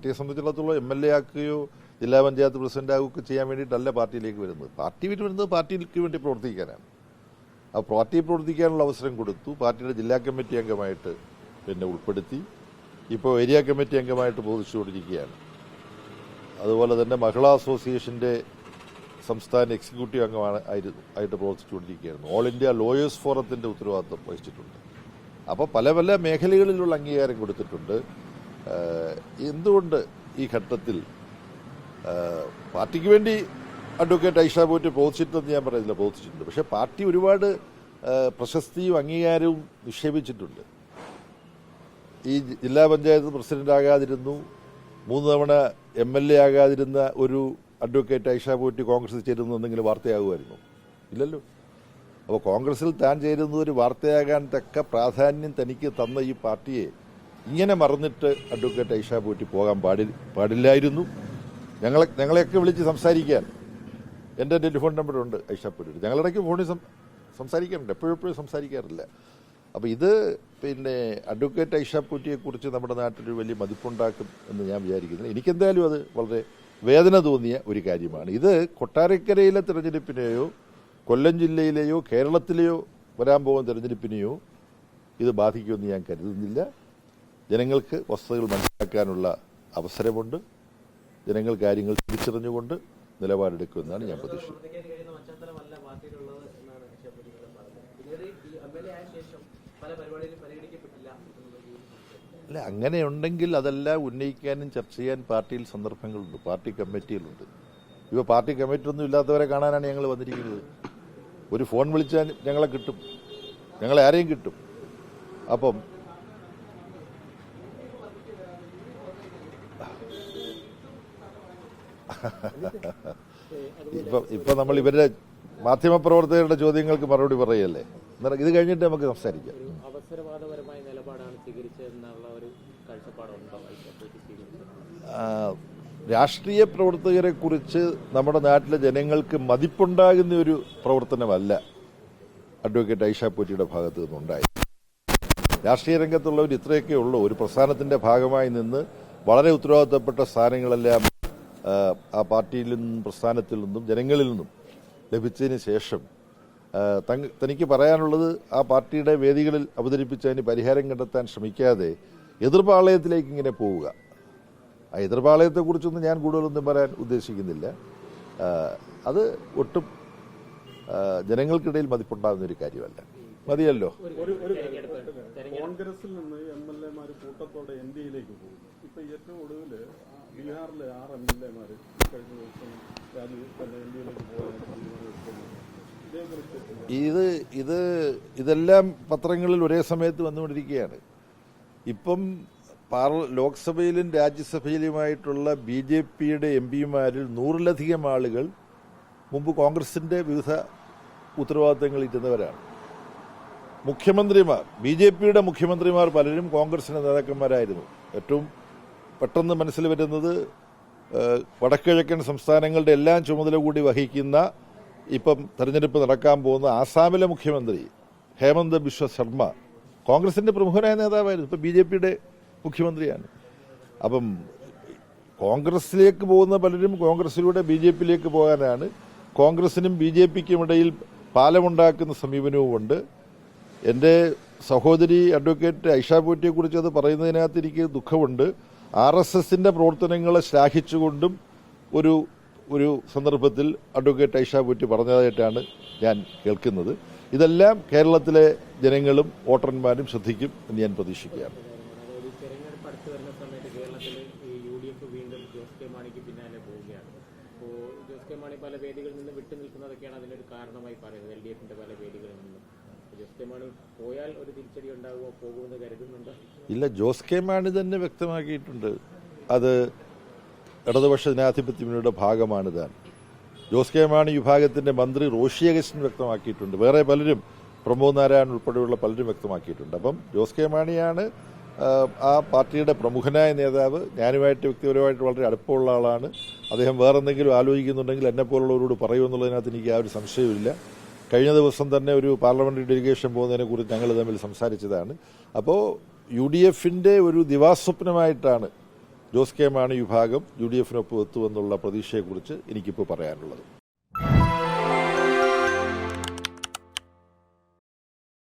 പാർട്ടിയെ സംബന്ധിച്ചിടത്തോളം M L A ആക്കുകയോ ജില്ലാ പഞ്ചായത്ത് പ്രസിഡന്റ് ആകുകയൊക്കെ ചെയ്യാൻ വേണ്ടിയിട്ടല്ല പാർട്ടിയിലേക്ക് വരുന്നത്. പാർട്ടി വരുന്നത് പാർട്ടിക്ക് വേണ്ടി പ്രവർത്തിക്കാനാണ്. ആ പാർട്ടിയെ പ്രവർത്തിക്കാനുള്ള അവസരം കൊടുത്തു. പാർട്ടിയുടെ ജില്ലാ കമ്മിറ്റി അംഗമായിട്ട് പിന്നെ ഉൾപ്പെടുത്തി. ഇപ്പോൾ ഏരിയ കമ്മിറ്റി അംഗമായിട്ട് ബോധിച്ചുകൊണ്ടിരിക്കുകയാണ് അതുപോലെ തന്നെ മഹിളാ അസോസിയേഷന്റെ സംസ്ഥാന എക്സിക്യൂട്ടീവ് അംഗമാണ് ആയിട്ട് പ്രവർത്തിച്ചുകൊണ്ടിരിക്കുകയായിരുന്നു. ഓൾ ഇന്ത്യ ലോയേഴ്സ് ഫോറത്തിന്റെ ഉത്തരവാദിത്വം വഹിച്ചിട്ടുണ്ട്. അപ്പോൾ പല പല മേഖലകളിലുള്ള അംഗീകാരം കൊടുത്തിട്ടുണ്ട്. എന്തുകൊണ്ട് ഈ ഘട്ടത്തിൽ പാർട്ടിക്ക് വേണ്ടി അഡ്വക്കേറ്റ് ഐഷ പോയിട്ട് പ്രവർത്തിച്ചിട്ടെന്ന് ഞാൻ പറയുന്നില്ല പ്രവർത്തിച്ചിട്ടുണ്ട് പക്ഷേ പാർട്ടി ഒരുപാട് പ്രശസ്തിയും അംഗീകാരവും നിക്ഷേപിച്ചിട്ടുണ്ട്. ഈ ജില്ലാ പഞ്ചായത്ത് പ്രസിഡന്റ് ആകാതിരുന്നു മൂന്ന് തവണ എം എൽ എ ആകാതിരുന്ന ഒരു അഡ്വക്കേറ്റ് ഐഷ പോയിട്ട് കോൺഗ്രസ് ചേരുന്നു എന്തെങ്കിലും വാർത്തയാകുമായിരുന്നു. ഇല്ലല്ലോ? അപ്പോൾ കോൺഗ്രസിൽ താൻ ചേരുന്നത് ഒരു വാർത്തയാകാൻ തക്ക പ്രാധാന്യം തനിക്ക് തന്ന ഈ പാർട്ടിയെ ഇങ്ങനെ മറന്നിട്ട് അഡ്വക്കേറ്റ് ഐഷ പോറ്റി പോകാൻ പാടി പാടില്ലായിരുന്നു. ഞങ്ങളെ ഞങ്ങളെയൊക്കെ വിളിച്ച് സംസാരിക്കാൻ. എന്റെ ടെലിഫോൺ നമ്പറുണ്ട് ഐഷ പോയിട്ട് ഞങ്ങളിടയ്ക്ക് ഫോണിൽ സംസാരിക്കാറുണ്ട്. എപ്പോഴും എപ്പോഴും സംസാരിക്കാറില്ല. അപ്പോൾ ഇത് പിന്നെ അഡ്വക്കേറ്റ് ഐഷ പൂറ്റിയെക്കുറിച്ച് നമ്മുടെ നാട്ടിൽ വലിയ മതിപ്പുണ്ടാക്കും എന്ന് ഞാൻ വിചാരിക്കുന്നു. എനിക്കെന്തായാലും അത് വളരെ വേദന തോന്നിയ ഒരു കാര്യമാണ്. ഇത് കൊട്ടാരക്കരയിലെ തിരഞ്ഞെടുപ്പിനെയോ കൊല്ലം ജില്ലയിലെയോ കേരളത്തിലെയോ വരാൻ പോകുന്ന തിരഞ്ഞെടുപ്പിനെയോ ഇത് ബാധിക്കുമെന്ന് ഞാൻ കരുതുന്നില്ല. ജനങ്ങൾക്ക് വസ്തുതകൾ മനസ്സിലാക്കാനുള്ള അവസരമുണ്ട്. ജനങ്ങൾ കാര്യങ്ങൾ തിരിച്ചറിഞ്ഞുകൊണ്ട് നിലപാടെടുക്കുമെന്നാണ് ഞാൻ പ്രതീക്ഷിക്കുന്നത്. അല്ല അങ്ങനെയുണ്ടെങ്കിൽ അതെല്ലാം ഉന്നയിക്കാനും ചർച്ച ചെയ്യാൻ പാർട്ടിയിൽ സന്ദർഭങ്ങളുണ്ട്. പാർട്ടി കമ്മിറ്റിയിലുണ്ട് ഇപ്പോൾ പാർട്ടി കമ്മിറ്റി ഒന്നും ഇല്ലാത്തവരെ കാണാനാണ് ഞങ്ങൾ വന്നിരിക്കുന്നത്. ഒരു ഫോൺ വിളിച്ചാൽ ഞങ്ങളെ കിട്ടും. ഞങ്ങളെ ആരെയും കിട്ടും. അപ്പം ഇപ്പൊ ഇപ്പം നമ്മൾ ഇവരുടെ മാധ്യമപ്രവർത്തകരുടെ ചോദ്യങ്ങൾക്ക് മറുപടി പറയല്ലേ? ഇത് കഴിഞ്ഞിട്ട് നമുക്ക് സംസാരിക്കാം. അവസരവാദപരമായ നിലപാടാണ് സ്വീകരിച്ചതെന്നുള്ള ഒരു രാഷ്ട്രീയ പ്രവർത്തകരെ കുറിച്ച് നമ്മുടെ നാട്ടിലെ ജനങ്ങൾക്ക് മതിപ്പുണ്ടാകുന്ന ഒരു പ്രവർത്തനമല്ല അഡ്വക്കേറ്റ് ഐഷ പൂറ്റിയുടെ ഭാഗത്ത് നിന്നുണ്ടായി രാഷ്ട്രീയ രംഗത്തുള്ളവർ ഇത്രയൊക്കെ ഉള്ളൂ. ഒരു പ്രസ്ഥാനത്തിന്റെ ഭാഗമായി നിന്ന് വളരെ ഉത്തരവാദിത്തപ്പെട്ട സ്ഥാനങ്ങളെല്ലാം ആ, പാർട്ടിയിൽ നിന്നും പ്രസ്ഥാനത്തിൽ നിന്നും ജനങ്ങളിൽ നിന്നും ലഭിച്ചതിന് ശേഷം തനിക്ക് പറയാനുള്ളത് ആ പാർട്ടിയുടെ വേദികളിൽ അവതരിപ്പിച്ചതിന് പരിഹാരം കണ്ടെത്താൻ ശ്രമിക്കാതെ എതിർപാളയത്തിലേക്ക് ഇങ്ങനെ പോവുക. ആ എതിർപാളയത്തെക്കുറിച്ചൊന്നും ഞാൻ കൂടുതലൊന്നും പറയാൻ ഉദ്ദേശിക്കുന്നില്ല. അത് ഒട്ടും ജനങ്ങൾക്കിടയിൽ മതിപ്പുണ്ടാകുന്ന ഒരു കാര്യമല്ല. മതിയല്ലോ? കോൺഗ്രസിൽ നിന്ന് എം എൽ എമാർ കൂട്ടത്തോടെ എൻ ഡി എയിലേക്ക് പോകും ഇപ്പൊ ഏറ്റവും ഒടുവിൽ ബീഹാറിലെ ആറ് എം എൽ എമാർ കഴിഞ്ഞ ദിവസം രാജി പോകാൻ ഇത് ഇത് ഇതെല്ലാം പത്രങ്ങളിൽ ഒരേ സമയത്ത് വന്നുകൊണ്ടിരിക്കുകയാണ്. ഇപ്പം ലോക്സഭയിലും രാജ്യസഭയിലുമായിട്ടുള്ള ബി ജെ പിയുടെ എം പിമാരിൽ നൂറിലധികം ആളുകൾ മുമ്പ് കോൺഗ്രസിന്റെ വിവിധ ഉത്തരവാദിത്തങ്ങൾ ഇരുന്നവരാണ്. മുഖ്യമന്ത്രിമാർ ബി ജെ പിയുടെ മുഖ്യമന്ത്രിമാർ പലരും കോൺഗ്രസിന്റെ നേതാക്കന്മാരായിരുന്നു. ഏറ്റവും പെട്ടെന്ന് മനസ്സിൽ വരുന്നത് വടക്കിഴക്കൻ സംസ്ഥാനങ്ങളുടെ എല്ലാം ചുമതല കൂടി വഹിക്കുന്ന ഇപ്പം തെരഞ്ഞെടുപ്പ് നടക്കാൻ പോകുന്ന ആസാമിലെ മുഖ്യമന്ത്രി ഹേമന്ത് ബിശ്വ ശർമ്മ കോൺഗ്രസിന്റെ പ്രമുഖനായ നേതാവായിരുന്നു. ഇപ്പം ബി ജെ പിയുടെ മുഖ്യമന്ത്രിയാണ്. അപ്പം കോൺഗ്രസിലേക്ക് പോകുന്ന പലരും കോൺഗ്രസിലൂടെ ബി ജെ പിയിലേക്ക് പോകാനാണ്. കോൺഗ്രസിനും ബി ജെ പിക്കും ഇടയിൽ പാലമുണ്ടാക്കുന്ന സമീപനവുമുണ്ട്. എന്റെ സഹോദരി അഡ്വക്കേറ്റ് ഐഷാ പോറ്റിയെക്കുറിച്ച് അത് പറയുന്നതിനകത്ത് എനിക്ക് ദുഃഖമുണ്ട്. ആർ എസ് എസിന്റെ പ്രവർത്തനങ്ങളെ ശ്ലാഘിച്ചുകൊണ്ടും ഒരു ഒരു സന്ദർഭത്തിൽ അഡ്വക്കേറ്റ് ഐഷ പോറ്റി പറഞ്ഞതായിട്ടാണ് ഞാൻ കേൾക്കുന്നത്. ഇതെല്ലാം കേരളത്തിലെ ജനങ്ങളും വോട്ടർമാരും ശ്രദ്ധിക്കും എന്ന് ഞാൻ പ്രതീക്ഷിക്കുകയാണ്. പല വേദികളിൽ നിന്ന് വിട്ടുനിൽക്കുന്നതൊക്കെയാണ് അതിനൊരു കാരണമായി പറയുന്നത്. എൽ ഡി എഫിന്റെ പല വേദികളിൽ നിന്നും. ഒരു ഇല്ല ജോസ് കെ മാണി തന്നെ വ്യക്തമാക്കിയിട്ടുണ്ട്. അത് ഇടതുപക്ഷ ജനാധിപത്യങ്ങളുടെ ഭാഗമാണ് താൻ. ജോസ് കെ മാണി വിഭാഗത്തിന്റെ മന്ത്രി റോഷി അഗസ്റ്റിൻ വ്യക്തമാക്കിയിട്ടുണ്ട്. വേറെ പലരും പ്രമോദ് നാരായണൻ ഉൾപ്പെടെയുള്ള പലരും വ്യക്തമാക്കിയിട്ടുണ്ട്. അപ്പം ജോസ് കെ മാണിയാണ് ആ, പാർട്ടിയുടെ പ്രമുഖനായ നേതാവ്. ഞാനുമായിട്ട് വ്യക്തിപരമായിട്ട് വളരെ അടുപ്പമുള്ള ആളാണ്. അദ്ദേഹം വേറെ എന്തെങ്കിലും ആലോചിക്കുന്നുണ്ടെങ്കിൽ എന്നെ പോലുള്ളവരോട് പറയുമെന്നുള്ളതിനകത്ത് എനിക്ക് ആ ഒരു സംശയമില്ല കഴിഞ്ഞ ദിവസം തന്നെ ഒരു പാർലമെന്ററി ഡെലിഗേഷൻ പോകുന്നതിനെ കുറിച്ച് ഞങ്ങൾ തമ്മിൽ സംസാരിച്ചതാണ്. അപ്പോൾ യു ഡി എഫിന്റെ ഒരു ദിവാസ്വപ്നമായിട്ടാണ് ജോസ് കെ മാണി വിഭാഗം യു ഡി എഫിനൊപ്പം എത്തുമെന്നുള്ള പ്രതീക്ഷയെക്കുറിച്ച് എനിക്കിപ്പോൾ പറയാനുള്ളത്.